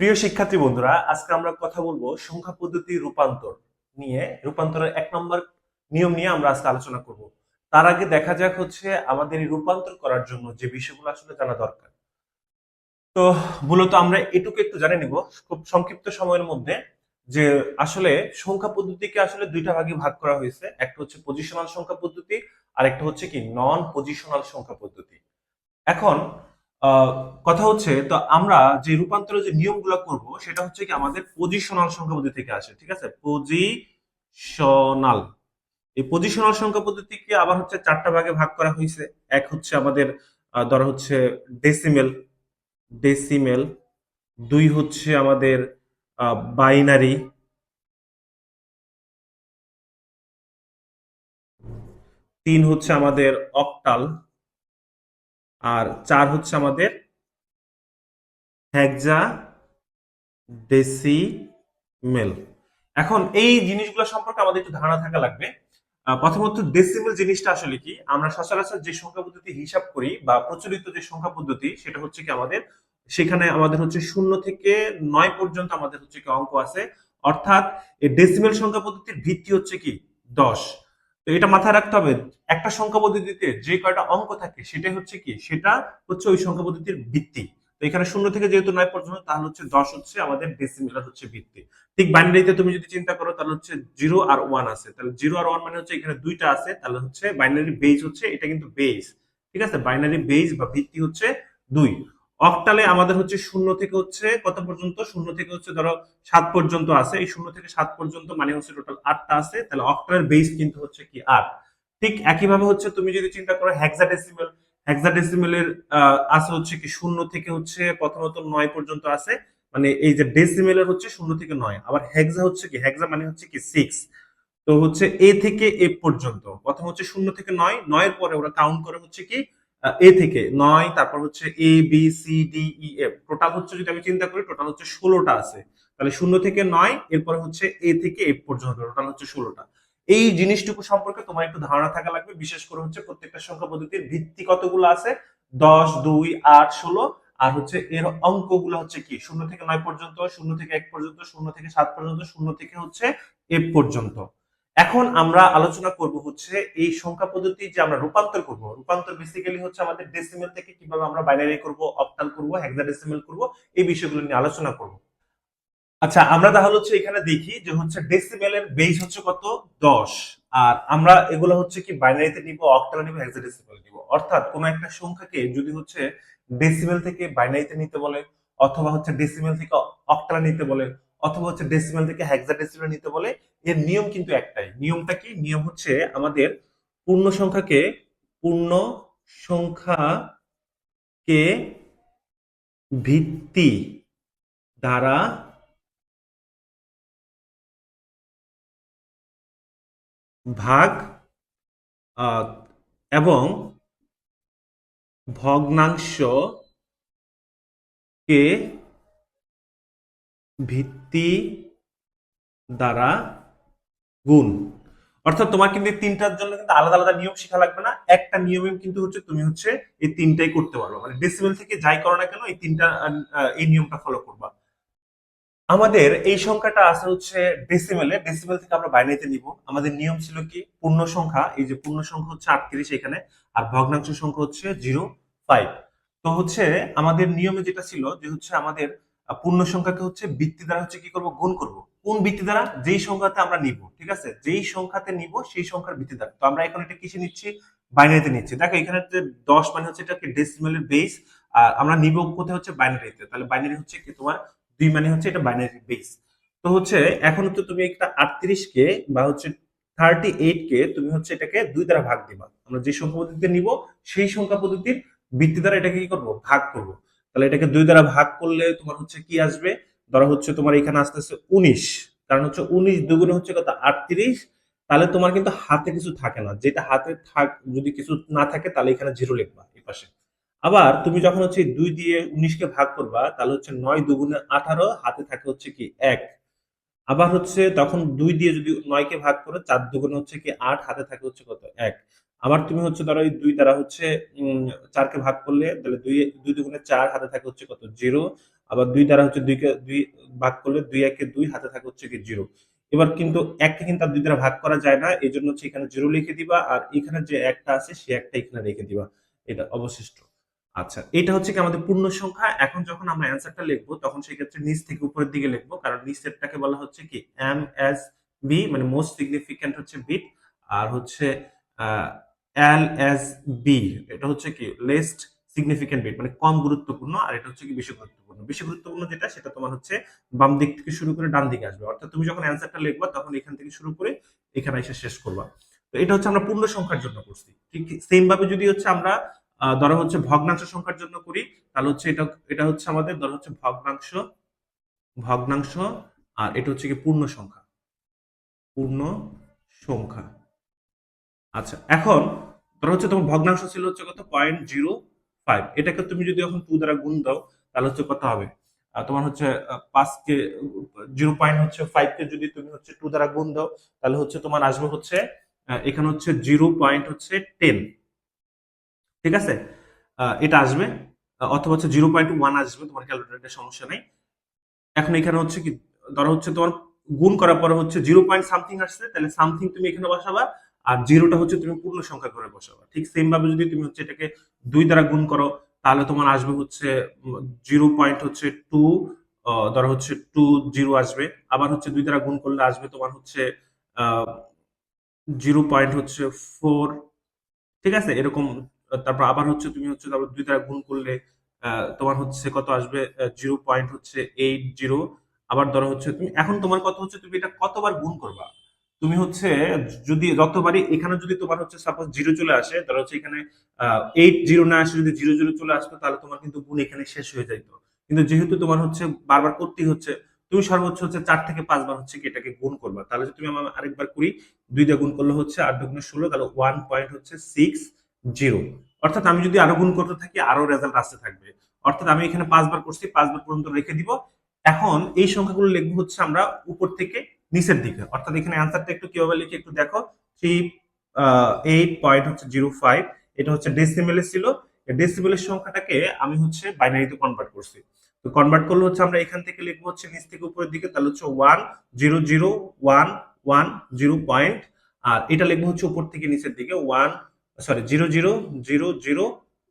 প্রিয় শিক্ষার্থী বন্ধুরা, আজকে আমরা কথা বলব সংখ্যা পদ্ধতি রূপান্তর নিয়ে। রূপান্তরের এক নম্বর নিয়ম নিয়ে আমরা আজকে আলোচনা করব। তার আগে দেখা যাক হচ্ছে আমাদের রূপান্তর করার জন্য যে বিষয়গুলো আসলে জানা দরকার। তো মূলত আমরা এটুকু একটু জানে নিব, খুব সংক্ষিপ্ত সময়ের মধ্যে, যে আসলে সংখ্যা পদ্ধতিকে আসলে দুইটা ভাগে ভাগ করা হয়েছে। একটা হচ্ছে পজিশনাল সংখ্যা পদ্ধতি আর একটা হচ্ছে কি নন পজিশনাল সংখ্যা পদ্ধতি। এখন কথা হচ্ছে, তো আমরা যে রূপান্তরের যে নিয়মগুলো করব, সেটা হচ্ছে কি আমাদের পজিশনাল সংখ্যা পদ্ধতি থেকে আসে, ঠিক আছে? পজিশনাল এই পজিশনাল সংখ্যা পদ্ধতি পদ্ধতিকে আবার হচ্ছে চারটা ভাগে ভাগ করা হয়েছে। এক হচ্ছে আমাদের ধরা হচ্ছে ডেসিমেল ডেসিমেল দুই হচ্ছে আমাদের বাইনারি তিন হচ্ছে আমাদের অক্টাল আর চার হচ্ছে আমাদের হেক্সা ডেসিমেল এখন এই জিনিসগুলো সম্পর্কে আমাদের একটু ধারণা থাকা লাগবে। প্রথমত ডেসিমেল জিনিসটা আসলে কি? আমরা সচরাচর যে সংখ্যা পদ্ধতি হিসাব করি বা প্রচলিত যে সংখ্যা পদ্ধতি, সেটা হচ্ছে কি আমাদের, সেখানে আমাদের হচ্ছে শূন্য থেকে নয় পর্যন্ত আমাদের হচ্ছে কি অঙ্ক আছে। অর্থাৎ এই ডেসিমেল সংখ্যা পদ্ধতির ভিত্তি হচ্ছে কি? দশ। তো এটা মাথায় রাখতে হবে, একটা সংখ্যা পদ্ধতিতে যে কয়টা অঙ্ক থাকে সেটাই হচ্ছে কি? সেটা হচ্ছে ওই সংখ্যা পদ্ধতির ভিত্তি। তো এখানে শূন্য থেকে যেহেতু নয় পর্যন্ত, তাহলে হচ্ছে দশ হচ্ছে আমাদের ডেসিমেলার হচ্ছে ভিত্তি। ঠিক বাইনারিতে তুমি যদি চিন্তা করো, তাহলে হচ্ছে জিরো আর ওয়ান আছে। তাহলে জিরো আর ওয়ান মানে হচ্ছে এখানে দুইটা আছে, তাহলে হচ্ছে বাইনারি বেজ হচ্ছে, এটা কিন্তু বেজ ঠিক আছে? বাইনারি বেজ বা ভিত্তি হচ্ছে দুই। অক্টালে আমাদের হচ্ছে শূন্য থেকে হচ্ছে কত পর্যন্ত? শূন্য থেকে হচ্ছে ধরো সাত পর্যন্ত আছে। এই শূন্য থেকে সাত পর্যন্ত মানে হচ্ছে টোটাল আটটা আছে। তাহলে অক্টালের বেজ কিন্তু হচ্ছে কি আট। ঠিক একইভাবে হচ্ছে তুমি যদি চিন্তা করো হেক্সাডেসিমেল হেক্সাডেসিমেলের আছে হচ্ছে কি শূন্য থেকে হচ্ছে প্রথমত নয় পর্যন্ত আছে। মানে এই যে ডেসিমেলের হচ্ছে শূন্য থেকে নয়। আবার হেক্সা হচ্ছে কি? হেক্সা মানে হচ্ছে কি সিক্স তো হচ্ছে এ থেকে এ পর্যন্ত। প্রথম হচ্ছে শূন্য থেকে নয়। নয়ের পরে ওরা কাউন্ট করে হচ্ছে কি এ থেকে নয়, তারপর হচ্ছে A B C D E F total হচ্ছে যদি আমি চিন্তা করি টোটাল হচ্ছে ষোলোটা আছে। তাহলে শূন্য থেকে নয়, এরপরে হচ্ছে এ থেকে এফ পর্যন্ত টোটাল হচ্ছে ষোলোটা। এই জিনিসটুকু সম্পর্কে তোমার একটু ধারণা থাকা লাগবে, বিশেষ করে হচ্ছে প্রত্যেকটা সংখ্যা পদ্ধতির ভিত্তি কতগুলো আছে? দশ, দুই, আট, ষোলো, আর হচ্ছে এর অঙ্কগুলো হচ্ছে কি? শূন্য থেকে নয় পর্যন্ত, শূন্য থেকে এক পর্যন্ত, শূন্য থেকে সাত পর্যন্ত, শূন্য থেকে হচ্ছে এফ পর্যন্ত। এখন আমরা আলোচনা করব হচ্ছে এই সংখ্যা পদ্ধতি যে আমরা রূপান্তর করব। রূপান্তর বেসিক্যালি হচ্ছে আমাদের ডেসিমেল থেকে কীভাবে আমরা বাইনারি করব অক্টাল করব হেক্সাডেসিমেল করব, এই বিষয়গুলো নিয়ে আলোচনা করব। আচ্ছা আমরা তাহলে হচ্ছে এখানে দেখি যে হচ্ছে ডেসিমেলের বেস হচ্ছে কত? দশ। আর আমরা এগুলো হচ্ছে কি বাইনারিতে নিব অক্টালে নিব হেক্সাডেসিমেল নিব। অর্থাৎ কোন একটা সংখ্যাকে যদি হচ্ছে ডেসিমেল থেকে বাইনারিতে নিতে বলে, অথবা হচ্ছে ডেসিমেল থেকে অক্টালে নিতে বলে অথবা হচ্ছে ডেসিমেল থেকে হেক্সাডেসিমেল নিতে বলে, এর নিয়ম কিন্তু একটাই। নিয়মটা কি? নিয়ম হচ্ছে আমাদের পূর্ণ সংখ্যাকে পূর্ণ সংখ্যাকে ভিত্তি দ্বারা ভাগ এবং ভগ্নাংশ কে ভিত্তি দ্বারা গুণ। অর্থাৎ তোমার কিন্তু তিনটার জন্য কিন্তু আলাদা আলাদা নিয়ম শেখা লাগবে না। একটা নিয়মে কিন্তু হচ্ছে তুমি হচ্ছে এই তিনটাই করতে পারবে। মানে ডেসিমেল থেকে যাই করো না কেন, এই তিনটা এই নিয়মটা ফলো করবা। আমাদের এই সংখ্যাটা আছে হচ্ছে ডেসিমেলে ডেসিমেল থেকে আমরা বাইনারিতে নিব। আমাদের নিয়ম ছিল কি? পূর্ণ সংখ্যা, এই যে পূর্ণ সংখ্যা হচ্ছে আটত্রিশ এখানে, আর ভগ্নাংশ সংখ্যা হচ্ছে জিরো ফাইভ তো হচ্ছে আমাদের নিয়মে যেটা ছিল যে হচ্ছে আমাদের পূর্ণ সংখ্যাকে হচ্ছে বৃত্তি দ্বারা হচ্ছে কি করব? গুণ করব। কোন বৃত্তি দ্বারা? যেই সংখ্যাতে আমরা নিব, ঠিক আছে? যেই সংখ্যাতে নিব, সেই সংখ্যার বৃত্তি দ্বারা। তো আমরা এখন এটা কিসে নিচ্ছি? বাইনারিতে নিচ্ছি। দেখো, এখানে যে দশ মানে হচ্ছে এটাকে ডেসিমেলের বেস আর আমরা নিব কোথায় হচ্ছে? বাইনারিতে। তাহলে বাইনারি হচ্ছে কি তোমার? দুই মানে হচ্ছে এটা বাইনারি বেস তো হচ্ছে এখন তো তুমি একটা আটত্রিশ কে বা হচ্ছে থার্টি এইট কে তুমি হচ্ছে এটাকে দুই দ্বারা ভাগ দিবা। আমরা যে সংখ্যা পদ্ধতিতে নিব, সেই সংখ্যা পদ্ধতির ভিত্তি দ্বারা এটাকে কি করব? ভাগ করব। তাহলে এটাকে দুই দ্বারা ভাগ করলে তোমার হচ্ছে কি আসবে? ধরো হচ্ছে তোমার এখানে আসতেছে উনিশ। কারণ হচ্ছে উনিশ দুগুণে হচ্ছে কত? আটত্রিশ। তাহলে তোমার কিন্তু হাতে কিছু থাকে না। যেটা হাতে থাক, যদি কিছু না থাকে, তাহলে এখানে জিরো লিখবা এই পাশে। আবার তুমি যখন হচ্ছে দুই দিয়ে উনিশকে ভাগ করবা, তাহলে হচ্ছে নয় দুগুণে আঠারো, হাতে থাকে হচ্ছে কি এক। আবার হচ্ছে তখন দুই দিয়ে যদি নয়কে ভাগ করো, চার দুগুণে হচ্ছে কি আট, হাতে থাকে হচ্ছে কত? এক। আবার তুমি হচ্ছে ধরো এই দুই দ্বারা হচ্ছে চারকে ভাগ করলে তাহলে দুই দুই দুগুণে চার, হাতে থাকে হচ্ছে কত? জিরো। আবার দুই দ্বারা হচ্ছে দুইকে, দুই ভাগ করলে দুই একে দুই, হাতে থাকে হচ্ছে কি জিরো। এবার কিন্তু এককে কিন্তু আর দুই দ্বারা ভাগ করা যায় না এই জন্য হচ্ছে এখানে জিরো লিখে দিবা আর এখানে যে একটা আছে সে একটা এখানে রেখে দিবা। এটা অবশিষ্ট। আচ্ছা এটা হচ্ছে কি আমাদের পূর্ণ সংখ্যা। এখন যখন আমরা অ্যান্সারটা লিখব, তখন সেই ক্ষেত্রে নিচ থেকে উপরের দিকে লিখব, কারণ নিচেরটাকে বলা হচ্ছে কি? এম এস বি মানে মোস্ট সিগনিফিক্যান্ট হচ্ছে বিট আর হচ্ছে এল এস বি এটা হচ্ছে কি লেস্ট সিগনিফিক্যান্ট বিট মানে কম গুরুত্বপূর্ণ, আর এটা হচ্ছে কি বেশি গুরুত্বপূর্ণ। বেশি গুরুত্বপূর্ণ যেটা, সেটা তোমার হচ্ছে বাম দিক থেকে শুরু করে ডান দিকে আসবে। অর্থাৎ তুমি যখন অ্যান্সারটা লিখবা, তখন এখান থেকে শুরু করে এখানে এসে শেষ করবা। তো এটা হচ্ছে আমরা পূর্ণ সংখ্যার জন্য করছি। ঠিক সেম ভাবে যদি হচ্ছে আমরা ধরো হচ্ছে ভগ্নাংশ সংখ্যার জন্য করি, তাহলে হচ্ছে এটা এটা হচ্ছে আমাদের, ধরো হচ্ছে ভগ্নাংশ ভগ্নাংশ, আর এটা হচ্ছে কি পূর্ণ সংখ্যা। পূর্ণ সংখ্যা। আচ্ছা এখন ধরো হচ্ছে তোমার ভগ্নাংশ ছিল হচ্ছে কত? পয়েন্ট জিরো ফাইভ এটাকে তুমি যদি এখন টু দ্বারা গুণ দাও তাহলে হচ্ছে কত হবে? তোমার হচ্ছে আহ, পাঁচকে জিরো পয়েন্ট হচ্ছে ফাইভ কে যদি তুমি হচ্ছে টু দ্বারা গুণ দাও তাহলে হচ্ছে তোমার আসবে হচ্ছে এখানে হচ্ছে জিরো পয়েন্ট হচ্ছে টেন ঠিক আছে? এটা আসবে অথবা হচ্ছে জিরো পয়েন্ট ওয়ান আসবে তোমার ক্যালকুলেটারের সমস্যা নেই। এখন এখানে হচ্ছে কি ধরো হচ্ছে তোমার গুণ করার পরে হচ্ছে জিরো পয়েন্ট সামথিং আসছে তাহলে সামথিং তুমি এখানে বসাবা আর জিরোটা হচ্ছে তুমি পূর্ণ সংখ্যা করে বসাবা। ঠিক সেম ভাবে যদি তুমি হচ্ছে এটাকে দুই দ্বারা গুণ করো, তাহলে তোমার আসবে হচ্ছে জিরো পয়েন্ট হচ্ছে টু ধরো হচ্ছে টু জিরো আসবে। আবার হচ্ছে দুই দ্বারা গুণ করলে আসবে তোমার হচ্ছে জিরো পয়েন্ট হচ্ছে ফোর ঠিক আছে? এরকম, তারপর আবার হচ্ছে তুমি হচ্ছে তারপর দুই দ্বারা গুণ করলে তোমার হচ্ছে কত আসবে? জিরো পয়েন্ট হচ্ছে এইট জিরো। আবার ধরো হচ্ছে তুমি, এখন তোমার কত হচ্ছে তুমি এটা কতবার গুণ করবা? তুমি হচ্ছে যদি যতবারই এখানে যদি তোমার হচ্ছে সাপোজ জিরো চলে আসে, তাহলে হচ্ছে এখানে এইট জিরো না আসে যদি জিরো জিরো চলে আসতো, তাহলে তোমার কিন্তু গুণ এখানে শেষ হয়ে যাইতো। কিন্তু যেহেতু তোমার হচ্ছে বারবার করতেই হচ্ছে, তুমি সর্বোচ্চ হচ্ছে চার থেকে পাঁচবার হচ্ছে কি এটাকে গুণ করবা। তাহলে তুমি আমার আরেকবার করি দুই দিয়ে গুণ করলে হচ্ছে আট দুগুণে ষোলো, তাহলে ওয়ান পয়েন্ট হচ্ছে সিক্স জিরো অর্থাৎ আমি যদি আরও গুণ করতে থাকি, আরও রেজাল্ট আসতে থাকবে। অর্থাৎ আমি এখানে পাঁচবার করছি, পাঁচবার পর্যন্ত রেখে দিব। এখন এই সংখ্যাগুলো লিখব হচ্ছে আমরা উপর থেকে নিচের দিকে। অর্থাৎ এখানে অ্যান্সারটা একটু কীভাবে লিখে একটু দেখো। থ্রি এইট পয়েন্ট হচ্ছে জিরো ফাইভ এটা হচ্ছে ডেসিমেলে ছিল। ডেসিমেলের সংখ্যাটাকে আমি হচ্ছে বাইনারিতে কনভার্ট করছি। তো কনভার্ট করলে হচ্ছে আমরা এখান থেকে লিখব হচ্ছে নিচ থেকে উপরের দিকে, তাহলে হচ্ছে one zero zero one one zero point আর এটা লিখব হচ্ছে উপর থেকে নিচের দিকে one sorry zero zero zero zero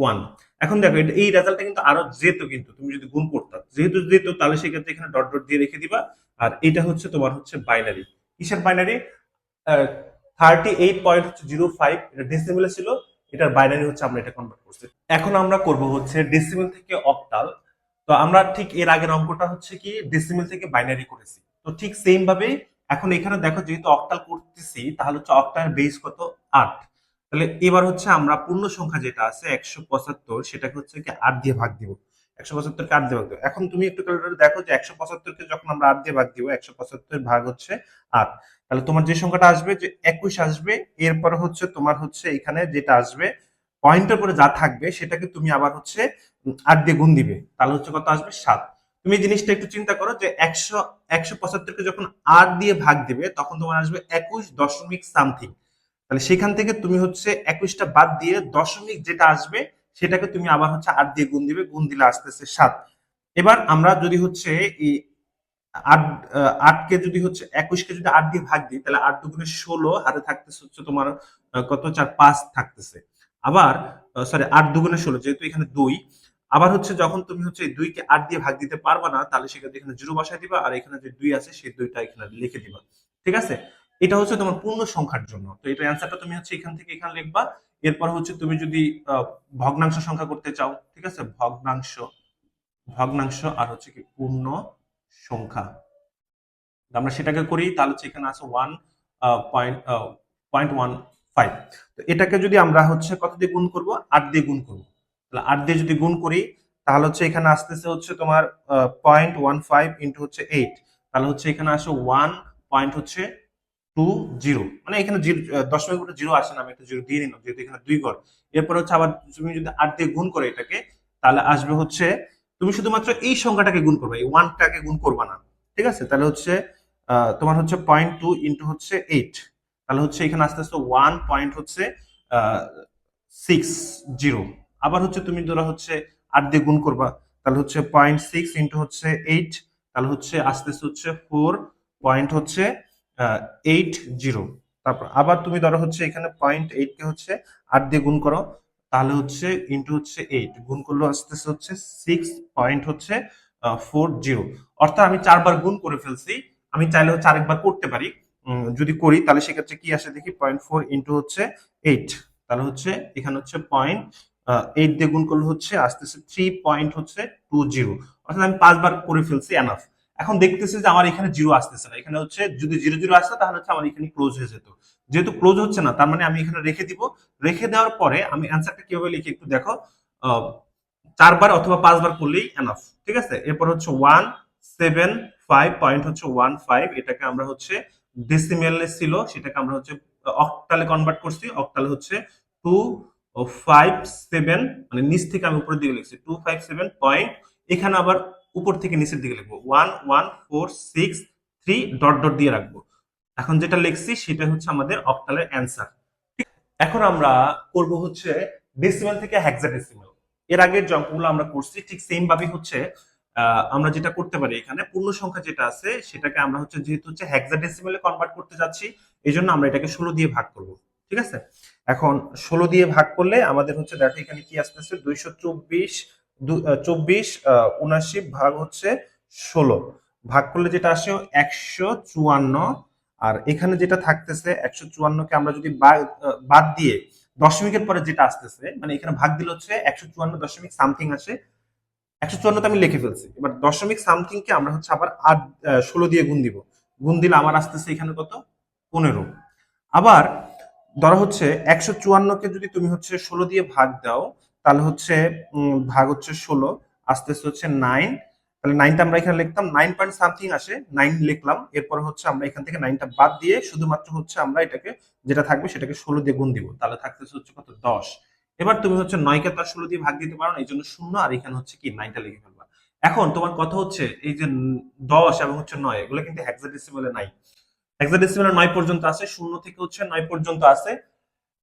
one এখন দেখো এই রেজাল্টটা কিন্তু আরও যেত কিন্তু তুমি যদি গুণ করতে। যেহেতু যেত তাহলে সেক্ষেত্রে এখানে ডট ডট দিয়ে রেখে দিবা। আর এটা হচ্ছে তোমার হচ্ছে বাইনারি কিসের বাইনারি থার্টি এইট পয়েন্ট হচ্ছে জিরো ফাইভ এটা ডেসিমেলে ছিল। এটার বাইনারি হচ্ছে আমরা এটা কনভার্ট করছি। এখন আমরা করব হচ্ছে ডেসিমেল থেকে অক্টাল তো আমরা ঠিক এর আগের অঙ্কটা হচ্ছে কি ডেসিমেল থেকে বাইনারি করেছি। তো ঠিক সেম ভাবে এখন এখানে দেখো যেহেতু অক্টাল করতেছি তাহলে হচ্ছে অক্টাল বেস কত? আট। তাহলে এবার হচ্ছে আমরা পূর্ণ সংখ্যা যেটা আছে একশো পঁচাত্তর, সেটাকে হচ্ছে কি আট দিয়ে ভাগ দিব। একশো পঁচাত্তরকে আট দিয়ে ভাগ দিব। এখন তুমি একটু দেখো যে একশো পঁচাত্তরকে যখন আমরা আট দিয়ে ভাগ দিব, একশো পঁচাত্তর ভাগ হচ্ছে আট। তাহলে তোমার যে সংখ্যাটা আসবে যে একুশ আসবে, এরপর হচ্ছে তোমার হচ্ছে এখানে যেটা আসবে, পয়েন্টের পরে যা থাকবে, সেটাকে তুমি আবার হচ্ছে আট দিয়ে গুণ দিবে। তাহলে হচ্ছে কত আসবে? সাত। তুমি জিনিসটা একটু চিন্তা করো যে একশো একশো পঁচাত্তরকে যখন আট দিয়ে ভাগ দিবে, তখন তোমার আসবে একুশ দশমিক সামথিং। তাহলে সেখান থেকে তুমি হচ্ছে একুশটা বাদ দিয়ে দশমিক যেটা আসবে, সেটাকে তুমি আবার হচ্ছে আট দিয়ে গুণ দিবে, গুণ দিলে আসতেছে সাত। এবার আমরা যদি হচ্ছে এই আট আটকে যদি হচ্ছে একুশকে যদি আট দিয়ে ভাগ দিই, তাহলে আট দুগুণে ষোলো, হাতে থাকতেছে হচ্ছে তোমার কত? চার, পাঁচ থাকতেছে। আবার সরি আট দুগুণে ষোলো, যেহেতু এখানে দুই, আবার হচ্ছে যখন তুমি হচ্ছে এই দুইকে আট দিয়ে ভাগ দিতে পারবা না, তাহলে সেক্ষেত্রে এখানে জিরো বসায় দিবা, আর এখানে যে দুই আছে, সেই দুইটা এখানে লিখে দিবা। ঠিক আছে? এটা হচ্ছে তোমার পূর্ণ সংখ্যার জন্য। তো এটা অ্যান্সারটা তুমি হচ্ছে এখান থেকে এখানে লিখবা। এরপর হচ্ছে তুমি যদি ভগ্নাংশ সংখ্যা করতে চাও, ঠিক আছে? ভগ্নাংশ ভগ্নাংশ আর হচ্ছে কি পূর্ণ সংখ্যা। আমরা সেটাকে করি, তাহলে হচ্ছে এখানে আছে one point point one five তো এটাকে যদি আমরা হচ্ছে কত দিয়ে গুণ করব? আট দিয়ে গুণ করব। তাহলে আট দিয়ে যদি গুণ করি, তাহলে হচ্ছে এখানে আসতেছে হচ্ছে তোমার পয়েন্ট ওয়ান ফাইভ ইন্টু হচ্ছে এইট তাহলে হচ্ছে এখানে আসে ওয়ান পয়েন্ট হচ্ছে টু জিরো মানে এখানে জিরো দশমিক উপরে জিরো আসে না, আমি একটা জিরো দিয়ে নিলাম, যেহেতু এখানে দুই ঘর এরপর হচ্ছে আবার তুমি যদি আট দিয়ে গুণ করে এটাকে, তাহলে আসবে হচ্ছে, তুমি শুধুমাত্র এই সংখ্যাটাকে গুণ করবে, এই ওয়ানটাকে গুণ করবা না। ঠিক আছে? তাহলে হচ্ছে তোমার হচ্ছে পয়েন্ট টু ইন্টু হচ্ছে এইট তাহলে হচ্ছে এখানে আস্তে আস্তে ওয়ান পয়েন্ট হচ্ছে সিক্স জিরো আবার হচ্ছে তুমি ধরো হচ্ছে আট দিয়ে গুণ করবা, তাহলে হচ্ছে পয়েন্ট সিক্স ইন্টু হচ্ছে এইট তাহলে হচ্ছে আস্তে আস্তে হচ্ছে ফোর পয়েন্ট হচ্ছে এইট জিরো তারপর আবার তুমি ধরো হচ্ছে এখানে পয়েন্ট এইট কে হচ্ছে আট দিয়ে গুণ করো, তাহলে হচ্ছে ইন্টু হচ্ছে এইট গুণ করলে আস্তে আস্তে হচ্ছে সিক্স পয়েন্ট হচ্ছে ফোর জিরো অর্থাৎ আমি চারবার গুণ করে ফেলছি, আমি চাইলে হচ্ছে আরেকবার করতে পারি। যদি করি, তাহলে সেক্ষেত্রে কি আসে দেখি পয়েন্ট ফোর ইন্টু হচ্ছে এইট তাহলে হচ্ছে এখানে হচ্ছে পয়েন্ট এইট দিয়ে গুণ করলে হচ্ছে আস্তে আস্তে থ্রি পয়েন্ট হচ্ছে টু জিরো অর্থাৎ আমি পাঁচবার করে ফেলছি এনাফ এখন দেখতেছি যে আমার এখানে জিরো আসতেছে না। এখানে হচ্ছে যদি জিরো জিরো আসতো, তাহলে হচ্ছে আমার এখানে ক্লোজ হয়ে যেত। যেহেতু ক্লোজ হচ্ছে না, তার মানে আমি এখানে রেখে দিব। রেখে দেওয়ার পরে আমি অ্যান্সারটা কীভাবে লিখি একটু দেখো। চারবার অথবা পাঁচবার করলেই এনাফ ঠিক আছে? এরপর হচ্ছে ওয়ান সেভেন ফাইভ পয়েন্ট হচ্ছে ওয়ান ফাইভ এটাকে আমরা হচ্ছে ডেসিমেলে ছিল, সেটাকে আমরা হচ্ছে অক্টালে কনভার্ট করছি। অক্টালে হচ্ছে টু ফাইভ সেভেন মানে নিচ থেকে আমি উপরের দিকে লিখছি। টু ফাইভ সেভেন পয়েন্ট এখানে আবার উপর থেকে নিচের দিকে লিখব। One one four six three dot dot দিয়ে রাখব। এখন যেটা লিখছি সেটা হচ্ছে আমাদের অক্টালের অ্যান্সার এখন আমরা করব হচ্ছে ডেসিমাল থেকে হেক্সাডেসিমাল এর আগের যে অঙ্কগুলো আমরা করছি, ঠিক সেম ভাবে হচ্ছে আমরা যেটা করতে পারি এখানে, পূর্ণ সংখ্যা যেটা আছে, সেটাকে আমরা হচ্ছে যেহেতু হচ্ছে হেক্সাডেসিমালে কনভার্ট করতে যাচ্ছি এই জন্য আমরা এটাকে ষোলো দিয়ে ভাগ করব। ঠিক আছে? এখন ষোলো দিয়ে ভাগ করলে আমাদের হচ্ছে, দেখো এখানে কি আসতেছে? দুইশো চব্বিশ চব্বিশ উনাশি ভাগ হচ্ছে ষোলো। ভাগ করলে যেটা আসে একশো চুয়ান্ন। আর এখানে যেটা থাকতেছে একশো চুয়ান্নকে আমরা যদি বাদ দিয়ে দশমিকের পরে যেটা আসতেছে মানে এখানে ভাগ দিলে হচ্ছে একশো চুয়ান্ন দশমিক সামথিং আসে। একশো চুয়ান্নতে আমি লিখে ফেলছি। এবার দশমিক সামথিং কে আমরা হচ্ছে আবার আট ষোলো দিয়ে গুণ দিব। গুণ দিলে আমার আসতেছে এখানে কত? পনেরো। আবার ধরো হচ্ছে একশো চুয়ান্নকে যদি তুমি হচ্ছে ষোলো দিয়ে ভাগ দাও তাহলে হচ্ছে ভাগ হচ্ছে ষোলো, আস্তে আস্তে হচ্ছে নাইন তাহলে নাইনটা আমরা এখানে লিখতাম নাইন পয়েন্ট সামথিং আসে নাইন লিখলাম, এরপর হচ্ছে আমরা এখান থেকে নাইনটা বাদ দিয়ে শুধুমাত্র হচ্ছে আমরা এটাকে যেটা থাকবে সেটাকে ষোলো দিয়ে গুণ দিব, তাহলে থাকতেছে হচ্ছে কত? দশ। এবার তুমি হচ্ছে নয়কে তার ষোলো দিয়ে ভাগ দিতে পারো এই জন্য শূন্য, আর এখানে হচ্ছে কি নাইনটা লিখে ফেলবা। এখন তোমার কথা হচ্ছে এই যে দশ এবং হচ্ছে নয়, এগুলো কিন্তু হেক্সাডেসিমালে নাই। হেক্সাডেসিমালে নয় পর্যন্ত আছে শূন্য থেকে হচ্ছে নয় পর্যন্ত আছে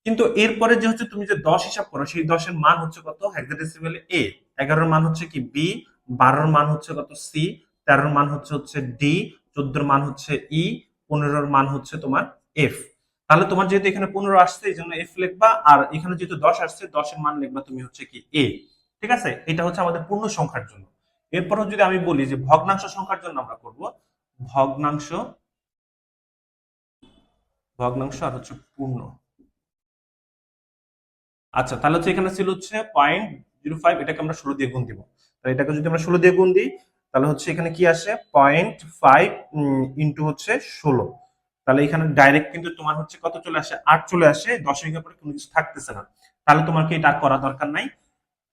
কিন্তু এরপরে যে হচ্ছে তুমি যে দশ হিসাব করো, সেই দশের মান হচ্ছে কত? হেক্সাডেসিমালে এ এগারোর মান হচ্ছে কি বি বারোর মান হচ্ছে কত সি তেরোর মান হচ্ছে হচ্ছে ডি চোদ্দোর মান হচ্ছে ই পনেরোর মান হচ্ছে তোমার এফ তাহলে তোমার যেহেতু এখানে পনেরো আসছে, এই জন্য এফ লিখবা, আর এখানে যেহেতু দশ আসছে, দশের মান লিখবা তুমি হচ্ছে কি এ ঠিক আছে? এটা হচ্ছে আমাদের পূর্ণ সংখ্যার জন্য। এরপরও যদি আমি বলি যে ভগ্নাংশ সংখ্যার জন্য আমরা করব, ভগ্নাংশ ভগ্নাংশ আর হচ্ছে পূর্ণ। আচ্ছা তাহলে হচ্ছে এখানে ছিল হচ্ছে পয়েন্ট জিরো ফাইভ এটাকে আমরা ষোলো দিয়ে গুণ দিব। তাহলে এটাকে যদি আমরা ষোলো দিয়ে গুণ দিই, তাহলে হচ্ছে এখানে কি আসে? পয়েন্ট ফাইভ ইন্টু হচ্ছে ষোলো। তাহলে এখানে ডাইরেক্ট কিন্তু তোমার হচ্ছে কত চলে আসে? আট চলে আসে দশমিকের পরে কোনো কিছু থাকতেছে না। তাহলে তোমাকে এটা করা দরকার নাই?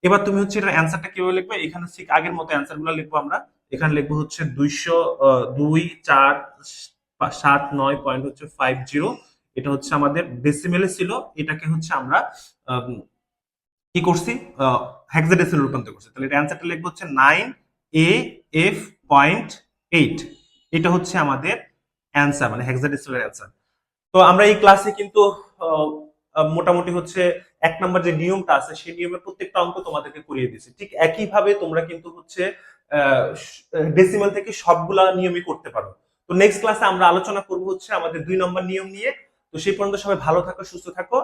এবার তুমি হচ্ছে এটার অ্যান্সারটা কীভাবে লিখবে? এখানে ঠিক আগের মতো অ্যান্সারগুলো লিখব আমরা। এখানে লিখব হচ্ছে দুইশো দুই, চার, সাত, নয় পয়েন্ট হচ্ছে ফাইভ জিরো এটা হচ্ছে আমাদের ডেসিমেলে ছিল এটাকে হচ্ছে আমরা আম, কি করছি? হেক্সাডেসিমাল রূপান্তর করছি। তাহলে এটা অ্যান্সারটা লিখব হচ্ছে nine A F point eight এটা হচ্ছে আমাদের অ্যান্সার মানে হেক্সাডেসিমাল অ্যান্সার তো আমরা এই ক্লাসে কিন্তু মোটামুটি হচ্ছে এক নম্বর যে নিয়মটা আছে সেই নিয়মের প্রত্যেকটা অঙ্ক তোমাদেরকে করিয়ে দিয়েছি। ঠিক একইভাবে তোমরা কিন্তু হচ্ছে ডেসিমাল থেকে সবগুলা নিয়মই করতে পারো। তো নেক্সট ক্লাসে আমরা আলোচনা করব হচ্ছে আমাদের দুই নম্বর নিয়ম নিয়ে। তো সেই পর্যন্ত সবাই ভালো থাকো সুস্থ থাকো।